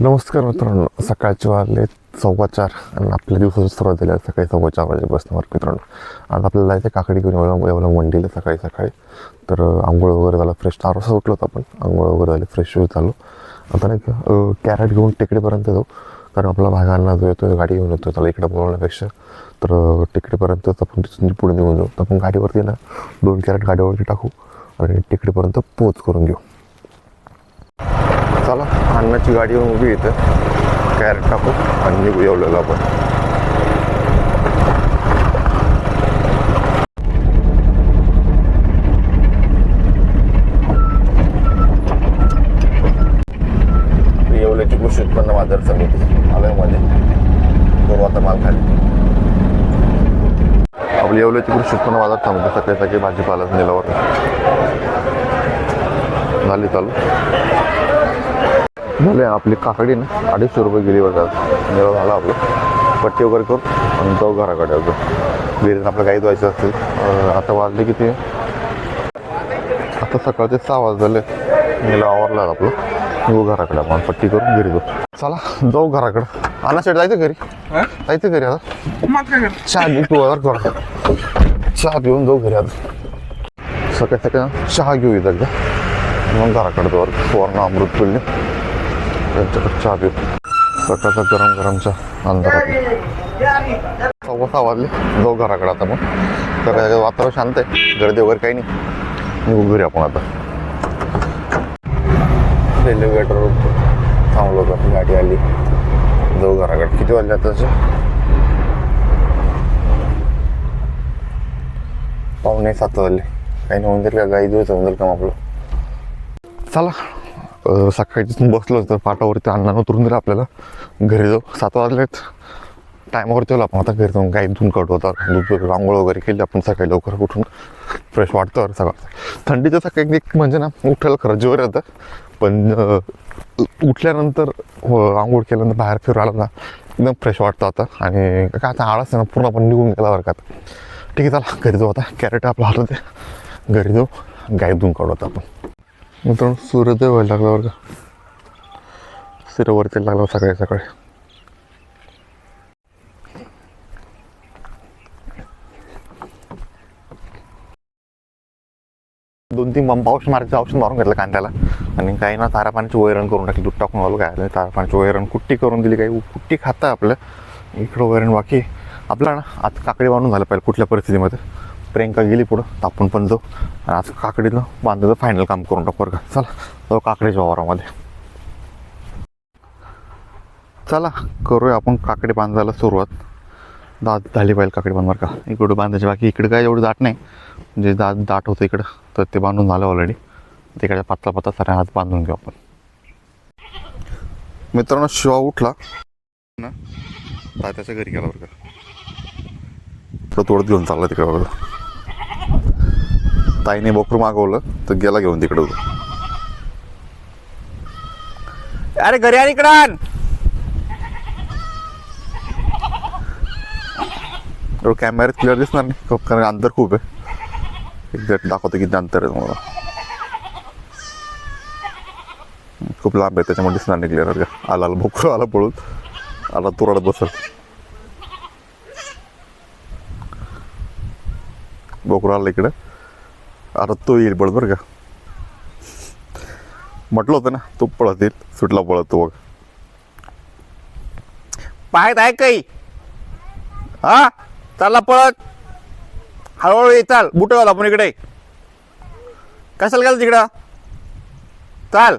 नमस्कार मित्रांनो सकाळचे वाजले सव्वा चार आणि आपल्या दिवसाची सुरुवात झाली आहे सकाळी सव्वा चार वाजेपासून बरं मित्रांनो. आज आपल्याला जायचं काकडी घेऊन एवढं एवढं मंडीला सकाळी सकाळी. तर आंघोळ वगैरे झालं फ्रेश चार वाजता उठलो होतो आपण. आंघोळ वगैरे झाले फ्रेश झालो आता नाही कॅरेट घेऊन टेकडीपर्यंत जाऊ. कारण आपला भागांना जो येतो गाडी घेऊन येतो त्याला इकडे बोलवण्यापेक्षा. तर अं, टेकडीपर्यंतच आपण तिथून पुढे निघून जाऊ. तर आपण गाडीवरती ना दोन कॅरेट गाडीवरती टाकू आणि टेकडीपर्यंत पोच करून घेऊ. चला अन्नाची गाडी येऊन उभी इथं. कॅरेट टाकू आणि निघू येवलेलं आपण. येवल्याची कृषी उत्पन्न बाजार समिती आलयमध्ये. करू आता माल खाली. आपली येवल्याची कृषी उत्पन्न बाजार समिती सकाळी सकाळी भाजीपाला नेल्यावर झाली चालू. झाले आपली काकडी ना अडीचशे रुपये गेली बघा मेळा झाला आपलं. पट्टी वगैरे करू आणि जाऊ घराकडे अजून. घरी आपलं काही धुवायचं असेल अं, आता वाजले किती? आता सकाळचे सहा वाज झाले मेला आवरला आपलं. निघू घराकडे आपण पट्टी करून घरी जाऊ. चला जाऊ घराकडे. आणा सेट जायचं घरी? जायचं घरी आता? चहा घेऊ तू आता घराकडे चहा पिऊन जाऊ घरी आता. सकाळी सकाळी चहा घेऊ इथं मग घराकडे जाऊ. सुवर्ण अमृत पिल्ले त्यांच्याकडे चहा पिऊ. सकाळचा गरम गरमचा अंधारात. सव्वा सहा वाजले. जाऊ घराकडे आता मग. तर वातावरण शांत आहे. गर्दी वगैरे काही नाही. निघू घरी आपण आता. रेल्वे गेटवर थांबलो होतो. आपली गाडी आली. जाऊ घराकडे. किती वाजले आता पाहुणे सात वाजले. काही नाही होऊन जाईल का? गाई दिवस होऊन जाईल काम आपलं? चला. सकाळी तिथून बसलो तर पाटावरती अण्णानं उतरून दिलं आपल्याला. घरी जाऊ सात वाजलेत टायमावरती आलो आपण. आता घरी जाऊन गाई धुवून कट होता दूध वगैरे वगैरे केली आपण सकाळी लवकर उठून. फ्रेश वाटतं सकाळ थंडीचं सकाळी एक म्हणजे ना उठायला खरं जोर येतं. पण उठल्यानंतर हो, आंघोळ केल्यानंतर बाहेर फिरू आला ना एकदम फ्रेश वाटतं आता. आणि काय आता आळस आहे ना पूर्ण आपण निघून गेला बरं का ठीक आहे चला घरी जाऊ आता. कॅरेट आपलं हात होते घरी जाऊ. गाई धुवून काढू आता आपण. मित्रांनो सूर्योदय व्हायला लागला बरं का. सिरवरती लागला सकाळी सकाळी. दोन तीन पाऊस औषध मारायचं औषध मारून घेतलं कांद्याला. आणि काही ना तारा पाण्याची वैरण करून टाकली दूध टाकून आलो काय तारा पाण्याची वैरण कुट्टी करून दिली काही कुट्टी खाता आपलं. इकडं वैरण बाकी. आपलं ना आता काकडी बांधून झालं पाहिजे कुठल्या परिस्थितीमध्ये. प्रियंका गेली पुढं तर आपण पण जाऊ. आणि आज काकडीला बांधायचं फायनल काम करून टाकू का. चला जाऊ काकडीच्या वावरामध्ये. चला करूया आपण काकडी बांधायला सुरुवात. दात झाली पाहिजे काकडी बांध का. इकडं बांधायची बाकी इकडे काय एवढं दाट नाही. म्हणजे दाट दाट होतं इकडं तर ते बांधून झालं ऑलरेडी तिकडे पातळा पातळा साऱ्या हात बांधून घेऊ आपण. मित्रांनो शिवा उठला. ना तात्याच्या घरी गेला बरं का. तो तोडत घेऊन चालला तिकडे बघा. ताईने बोकरू मागवलं तर गेला घेऊन तिकडं अरे घरी आणि इकडं एवढं कॅमेऱ्यात क्लिअर दिसणार नाही. खूप कारण अंतर खूप आहे. एक्झॅक्ट दाखवतो किती अंतर आहे तुम्हाला. खूप लांब आहे त्याच्यामुळे दिसणार नाही क्लिअर का आला आला भोकरू आला पळून. आला तुराडत बसल. भोकरू आला इकडं. आता तो येईल पळत बरं का. म्हटलं होतं ना तो पळत येईल सुटला पळत तो बघ. पाहत आहे काही. हा चालला पळत. हळूहळू ये चाल. बुटवाला घाल आपण इकडे. कशाला गेलं तिकडं? चाल.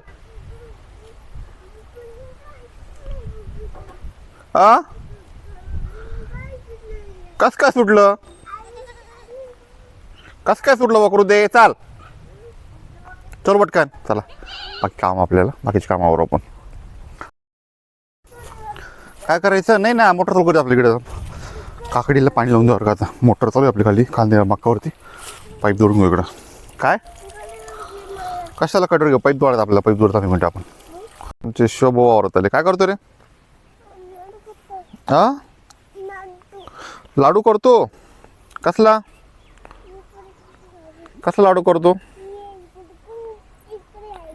हा कस काय सुटलं? कस काय सुटलं वकरू दे? चाल. चल पटकन. चला. बाकी काम आपल्याला. बाकीचे कामावर आपण. काय करायचं? नाही ना मोटर चालू करू आपल्याकडे काकडीला पाणी लावून द्यावर का आता मोटर चालू आहे आपली खाली खाली मक्कावरती. पाईप जोडून घेऊ इकडं. काय? कशाला कटर घेऊ? पाईप जोडायचं आपल्याला पाईप जोडता म्हणतो आपण. तुमचे शोभा आले. काय करतो रे? हा? लाडू करतो. कसला? कसला लाडू करतो?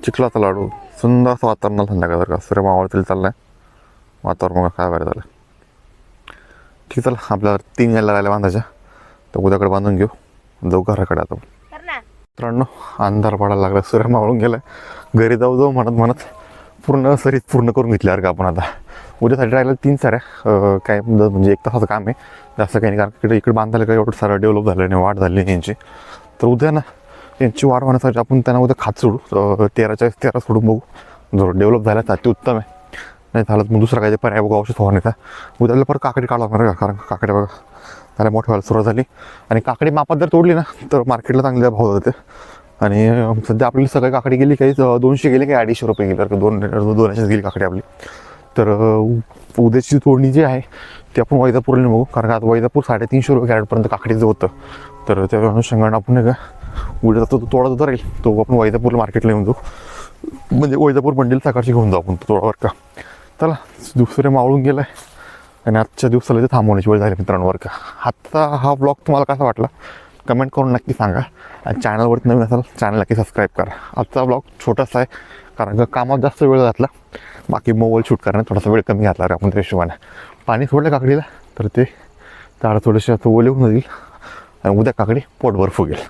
चिखलाचा लाडू. सुंदर असं वातावरण झालं संध्याकाळ जर का. सूर्य मावळतील चाललाय. वातावरण बघा काय बरं झालं. ठीक चला. आपल्याला तीन यायला राहिल्या बांधायच्या. तर उद्याकडे बांधून घेऊ. जाऊ घराकडे आता. मित्रांनो अंधार पडायला लागला. सूर्य मावळून गेलाय. घरी जाऊ जाऊ म्हणत म्हणत पूर्ण सरीत पूर्ण करून घेतली का आपण आता? उद्यासाठी राहिलं तीन साऱ्या काय म्हणजे एक तासाचं काम आहे. जास्त काही नाही कारण इकडे इकडे बांधायला काही एवढं सारं डेव्हलप झालं नाही वाढ झाली नाही यांची. तर उद्या ना यांची वाढ होण्यासाठी आपण त्यांना उद्या खात सोडू. तेराच्या तेरा सोडून बघू. जर डेव्हलप झाला तर अति उत्तम आहे. नाही झालं मग दुसरा काही पर्याय बघू औषध फवारणीचा उद्याला परत काकडी काढा लागणार कारण काकड्या बघा त्याला मोठ्या व्हायला सुरुवात झाली. आणि काकडी मापात जर तोडली ना तर मार्केटला चांगले भाव जाते. आणि सध्या आपली सगळी काकडी गेली काही दोनशे गेली काही अडीचशे रुपये गेली तर दोन दोनशेच गेली काकडी आपली. तर उद्याची तोडणी जी आहे ते आपण वैजापूरला बघू कारण का आता वैजापूर साडेतीनशे रुपये कॅरेटपर्यंत काकडीचं होतं. तर त्या अनुषंगाने आपण नाही का उद्या तो तोडा जो राहील. तो आपण वैजापूर मार्केटला येऊन जाऊ म्हणजे वैजापूर बंडील सकाळची घेऊन जाऊ आपण तो तोडावर का. चला दुसरे मावळून गेलाय. आणि आजच्या दिवसाला ते थांबवण्याची वेळ झाली मित्रांवर का. आत्ता हा ब्लॉग तुम्हाला कसा वाटला? कमेंट करून नक्की सांगा. आणि चॅनलवरती नवीन असाल चॅनल नक्की सबस्क्राईब करा. आजचा ब्लॉग छोटासा आहे कारण का कामात जास्त वेळ घातला. बाकी मोबाईल शूट करण्यात थोडासा वेळ कमी घातला रे आपण त्या हिशोबाने. पाणी सोडलं काकडीला तर ते झाडं थोडेसे तो ओले होऊन जाईल आणि उद्या काकडी पोटभर फुगेल.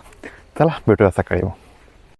चला भेटूया सकाळी मग.